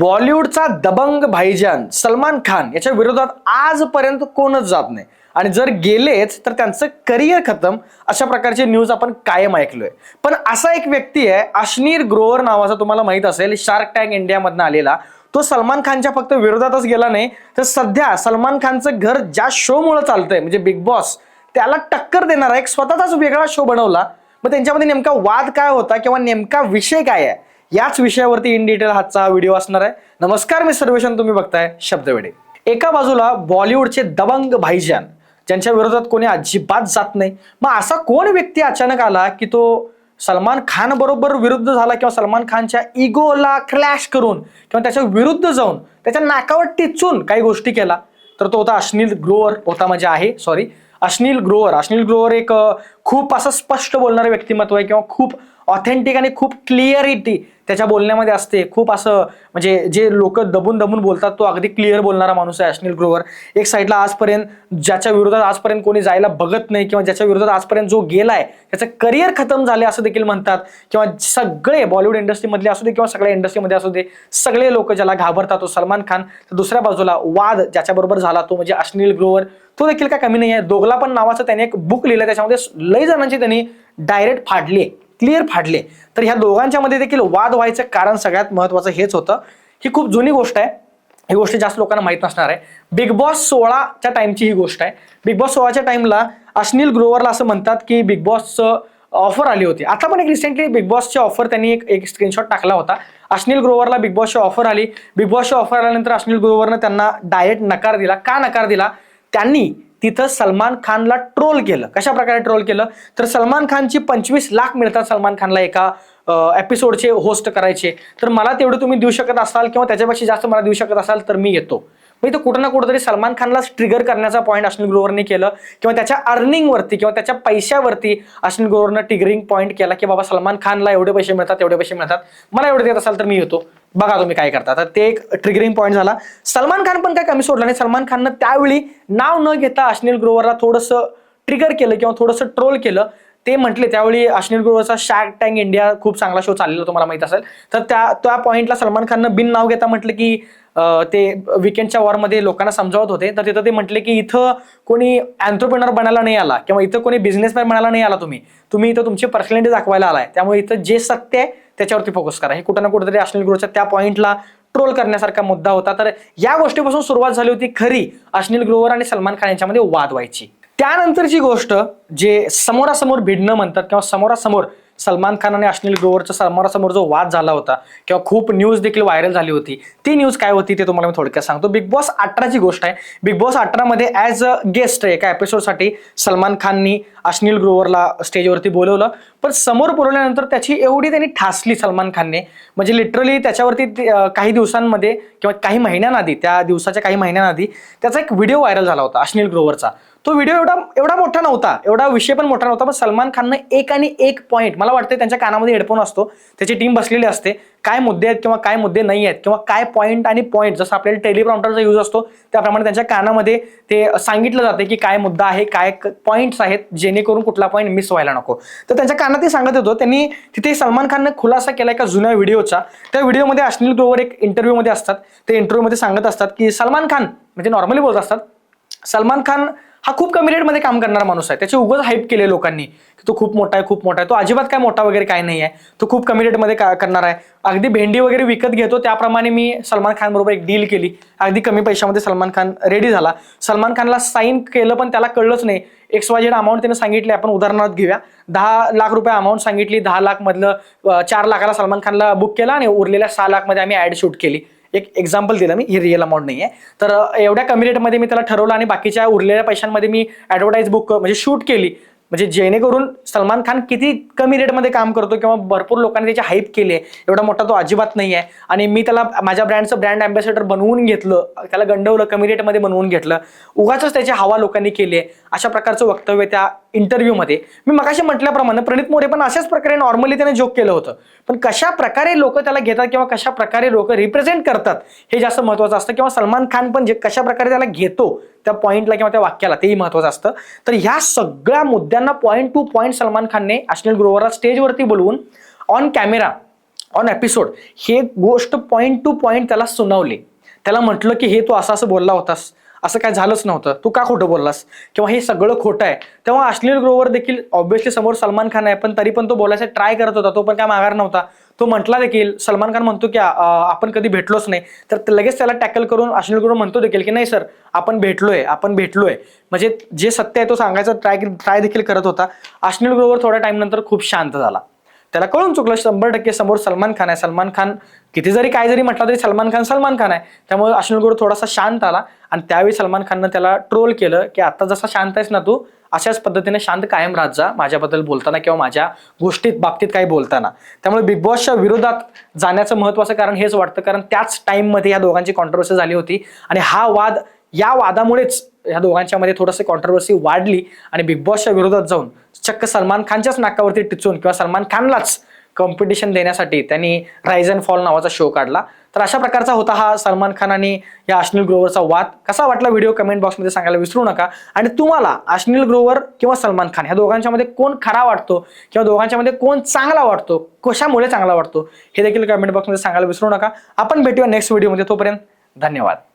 बॉलिवूडचा दबंग भाईजान सलमान खान याच्या विरोधात आजपर्यंत कोणच जात नाही. आणि जर गेलेच तर त्यांचं करिअर खतम अशा प्रकारची न्यूज आपण कायम ऐकलोय. पण असा एक व्यक्ती आहे अश्नीर ग्रोवर नावाचा तुम्हाला माहीत असेल शार्क टँक इंडियामधनं आलेला. तो सलमान खानच्या फक्त विरोधातच गेला नाही. तर सध्या सलमान खानचं घर ज्या शोमुळे चालतंय म्हणजे बिग बॉस त्याला टक्कर देणारा एक स्वतःचाच वेगळा शो बनवला. मग त्यांच्यामध्ये नेमका वाद काय होता किंवा नेमका विषय काय आहे? याच विषयावरती इन डिटेल हातचा हा व्हिडिओ असणार आहे. नमस्कार मी सर्वेशन तुम्ही बघताय शब्दवेडे एका बाजूला बॉलिवूडचे दबंग भाईजान ज्यांच्या विरोधात कोणी अजिबात जात नाही. मग असा कोण व्यक्ती अचानक आला की तो सलमान खान बरोबर विरुद्ध झाला किंवा सलमान खानच्या इगोला क्लॅश करून किंवा त्याच्या विरुद्ध जाऊन त्याच्या नाकावर टिचून काही गोष्टी केला? तर तो होता अश्नील ग्रोवर होता म्हणजे आहे सॉरी अश्नील ग्रोवर. अश्नील ग्रोवर एक खूप असं स्पष्ट बोलणारं व्यक्तिमत्व आहे किंवा खूप ऑथेंटिक आणि खूप क्लिअरिटी त्याच्या बोलण्यामध्ये असते. खूप असं म्हणजे जे लोक दबून दबून बोलतात तो अगदी क्लिअर बोलणारा माणूस आहे अश्नील ग्रोवर. एक साईडला आजपर्यंत ज्याच्या विरोधात आजपर्यंत कोणी जायला बघत नाही किंवा ज्याच्या विरोधात आजपर्यंत जो गेलाय त्याचं करिअर खतम झाले असं देखील म्हणतात. किंवा सगळे बॉलिवूड इंडस्ट्रीमधले असू दे किंवा सगळ्या इंडस्ट्रीमध्ये असू दे सगळे लोक ज्याला घाबरतात तो सलमान खान तर दुसऱ्या बाजूला वाद ज्याच्याबरोबर झाला तो म्हणजे अश्नील ग्रोवर. तो देखील काय कमी नाही आहे दोघला पण नावाचं त्याने एक बुक लिहिलं त्याच्यामध्ये लई जणांची त्यांनी डायरेक्ट फाडली क्लिअर फाडले. तर ह्या दोघांच्या मध्ये देखील वाद व्हायचं कारण सगळ्यात महत्वाचं हेच होतं. ही खूप जुनी गोष्ट आहे. ही गोष्ट जास्त लोकांना माहीत नसणार आहे. बिग बॉस सोळाच्या टाइमची ही गोष्ट आहे. बिग बॉस सोळाच्या टाइमला अश्नील ग्रोवरला असं म्हणतात की बिग बॉसचं ऑफर आली होती. आता पण एक रिसेंटली बिग बॉसची ऑफर त्यांनी एक एक स्क्रीनशॉट टाकला होता. अश्नील ग्रोवरला बिग बॉसची ऑफर आली. बिग बॉसची ऑफर आल्यानंतर अश्नील ग्रोवरनं त्यांना डायरेक्ट नकार दिला. का नकार दिला? त्यांनी तिथं सलमान खानला ट्रोल केलं. कशा प्रकारे ट्रोल केलं? तर सलमान खानची पंचवीस लाख मिळतात सलमान खानला एका एपिसोडचे होस्ट करायचे. तर मला तेवढं तुम्ही देऊ शकत असाल किंवा त्याच्यापेक्षा जास्त मला देऊ शकत असाल तर मी येतो. म्हणजे इथं कुठं ना कुठंतरी सलमान खानला ट्रिगर करण्याचा पॉईंट अश्विन ग्रोवरने केलं किंवा त्याच्या अर्निंगवरती किंवा त्याच्या पैशावरती अश्विन ग्रोवरनं ट्रिगरिंग पॉईंट केला की बाबा सलमान खानला एवढे पैसे मिळतात एवढे पैसे मिळतात. मला एवढे देत असाल तर मी येतो. बघा तुम्ही काय करता. तर ते एक ट्रिगरिंग पॉईंट झाला. सलमान खान पण काय कमी सोडला नाही. सलमान खाननं त्यावेळी नाव न घेता अश्नील ग्रोवरला थोडंसं ट्रिगर केलं किंवा थोडंसं ट्रोल केलं. ते म्हटले त्यावेळी अश्नील ग्रोवरचा शार्क टँक इंडिया खूप चांगला शो चाललेला तुम्हाला माहीत असेल. तर त्या त्या पॉईंटला सलमान खाननं बिन नाव घेता म्हटलं की ते विकेंडच्या वॉरमध्ये लोकांना समजावत होते. तर तिथं ते म्हटले की इथं कोणी अँथ्रोप्रिनर बनायला नाही आला किंवा इथं कोणी बिझनेसमॅन बनायला नाही आला तुम्ही. तुम्ही इथं तुमची पर्सनॅलिटी दाखवायला आलाय. त्यामुळे इथं जे सत्य आहे त्याच्यावरती फोकस करा. हे कुठं ना कुठेतरी अश्नील ग्रोच्या त्या पॉईंटला ट्रोल करण्यासारखा मुद्दा होता. तर या गोष्टीपासून सुरुवात झाली होती खरी अश्नील ग्रोवर आणि सलमान खान यांच्यामध्ये वाद व्हायची. त्यानंतरची गोष्ट जे समोरासमोर भिडणं म्हणतात किंवा समोरासमोर सलमान खान आणि अश्नील ग्रोवरचा समोरासमोर जो वाद झाला होता किंवा खूप न्यूज देखील व्हायरल झाली होती ती न्यूज काय होती ते तुम्हाला मी थोडक्यात सांगतो. बिग बॉस अठराची गोष्ट आहे. बिग बॉस अठरामध्ये ॲज अ गेस्ट एका एपिसोडसाठी सलमान खाननी अश्नील ग्रोवरला स्टेजवरती बोलवलं. पण समोर बोलवल्यानंतर त्याची एवढी त्यांनी ठासली सलमान खानने. म्हणजे लिटरली त्याच्यावरती ते, काही दिवसांमध्ये किंवा काही महिन्यांआधी त्या दिवसाच्या काही महिन्यांआधी त्याचा एक व्हिडिओ व्हायरल झाला होता अश्नील ग्रोवरचा तो व्हिडिओ एवढा एवढा मोठा नव्हता. एवढा विषय पण मोठा नव्हता पण सलमान खाननं एक आणि एक पॉईंट मला वाटतं त्यांच्या कानामध्ये हेडफोन असतो त्याची टीम बसलेली असते. काय मुद्दे आहेत किंवा काय मुद्दे नाही आहेत किंवा काय पॉईंट आणि पॉईंट जसं आपल्याला टेलिप्रॉम्प्टरचा यूज असतो त्याप्रमाणे त्यांच्या कानामध्ये ते सांगितलं जाते की काय मुद्दा आहे काय पॉईंट्स आहेत जेणेकरून कुठला पॉईंट मिस व्हायला नको. तर त्यांच्या कानात ते सांगत होतो त्यांनी तिथे सलमान खाननं खुलासा केला एका जुन्या व्हिडिओचा त्या व्हिडिओमध्ये अश्नील ग्रोवर एक इंटरव्ह्यूमध्ये असतात. ते इंटरव्ह्यूमध्ये सांगत असतात की सलमान खान म्हणजे नॉर्मली बोलत असतात सलमान खान हा खूप कमी रेटमध्ये काम करणारा माणूस आहे. त्याची उगच हाईप केले लोकांनी. की तो खूप मोठा आहे खूप मोठा आहे. तो अजिबात काय मोठा वगैरे काय नाही आहे तो खूप कमी रेटमध्ये का करणार आहे. अगदी भेंडी वगैरे विकत घेतो त्याप्रमाणे मी सलमान खान बरोबर एक डील केली. अगदी कमी पैशामध्ये सलमान खान रेडी झाला. सलमान खानला साईन केलं पण त्याला कळलंच नाही. एक्स वाय झेड अमाऊंट त्याने सांगितली आपण उदाहरणार्थ घेऊया. दहा लाख रुपये अमाऊंट सांगितली. दहा लाखमधलं चार लाखाला सलमान खानला बुक केला आणि उरलेल्या सहा लाखमध्ये आम्ही ॲड शूट केली. एक एक्झाम्पल दिलं मी ही रिअल अमाऊंट नाही आहे तर एवढ्या कमी रेटमध्ये मी त्याला ठरवलं आणि बाकीच्या उरलेल्या पैशांमध्ये मी ॲडव्हर्टाईज बुक म्हणजे शूट केली. म्हणजे जेणेकरून सलमान खान किती कमी रेटमध्ये काम करतो किंवा भरपूर लोकांनी त्याची हाईप केली आहे एवढा मोठा तो अजिबात नाही आहे आणि मी त्याला माझ्या ब्रँडचं ब्रँड अँबॅसेडर बनवून घेतलं त्याला गंडवलं कमी रेटमध्ये बनवून घेतलं. उगाच त्याची हवा लोकांनी केली आहे. अशा प्रकारचं वक्तव्य त्या इंटरव्ह्यूमध्ये मी मगाशी म्हटल्याप्रमाणे प्रणित मोरे पण अशाच प्रकारे नॉर्मली त्याने जोक केलं होतं. पण कशा प्रकारे लोक त्याला घेतात किंवा कशा प्रकारे लोक रिप्रेझेंट करतात हे जास्त महत्वाचं असतं. किंवा सलमान खान पण जे कशा प्रकारे त्याला घेतो त्या पॉईंटला किंवा त्या वाक्याला तेही महत्वाचं असतं. तर ह्या सगळ्या मुद्द्यांना पॉईंट टू पॉईंट सलमान खानने अश्नील ग्रोवरला स्टेजवरती बोलवून ऑन कॅमेरा ऑन एपिसोड हे गोष्ट पॉईंट टू पॉईंट त्याला सुनावली. त्याला म्हटलं की हे तू असं असं बोलला होतास. असं काय झालंच नव्हतं. तू का खोटं बोललास? किंवा हे सगळं खोटं आहे. तेव्हा अश्लील ग्रोवर देखील ऑब्व्हियसली समोर सलमान खान आहे पण तरी पण तो बोलायचा ट्राय करत होता. तो पण काय माघार नव्हता. तो म्हटला देखील सलमान खान म्हणतो की आपण कधी भेटलोच नाही. तर लगेच त्याला टॅकल करून अश्विन गुरु म्हणतो देखील की नाही सर आपण भेटलोय आपण भेटलोय. म्हणजे जे सत्य आहे तो सांगायचा ट्राय ट्राय देखील करत होता. अश्विन ग्रोवर थोड्या टाइम नंतर खूप शांत झाला. त्याला कळून चुकलं शंभर टक्के समोर सलमान खान आहे. सलमान खान किती जरी काय जरी म्हटलं तरी सलमान खान सलमान खान आहे. त्यामुळे अश्विन गुरु थोडासा शांत आला आणि त्यावेळी सलमान खाननं त्याला ट्रोल केलं की आता जसा शांत आहेस ना तू अशाच पद्धतीने शांत कायम राहत जा माझ्याबद्दल बोलताना किंवा माझ्या गोष्टीत बाबतीत काही बोलताना. त्यामुळे बिग बॉसच्या विरोधात जाण्याचं महत्वाचं कारण हेच वाटतं कारण त्याच टाइममध्ये या दोघांची कॉन्ट्रोवर्सी झाली होती. आणि हा वाद या वादामुळेच ह्या दोघांच्या मध्ये थोडंसं कॉन्ट्रोवर्सी वाढली आणि बिग बॉसच्या विरोधात जाऊन चक्क सलमान खानच्याच नाकावरती टिचून किंवा सलमान खानलाच कॉम्पिटिशन देण्यासाठी त्यांनी राईज अँड फॉल नावाचा शो काढला. तर अशा प्रकारचा होता हा सलमान खान आणि या अश्नील ग्रोवरचा वाद. कसा वाटला व्हिडिओ कमेंट बॉक्समध्ये सांगायला विसरू नका. आणि तुम्हाला अश्नील ग्रोवर किंवा सलमान खान ह्या दोघांच्या मध्ये कोण खरा वाटतो किंवा दोघांच्या मध्ये कोण चांगला वाटतो कशामुळे चांगला वाटतो हे देखील कमेंट बॉक्समध्ये सांगायला विसरू नका. आपण भेटूया नेक्स्ट व्हिडिओमध्ये तोपर्यंत धन्यवाद.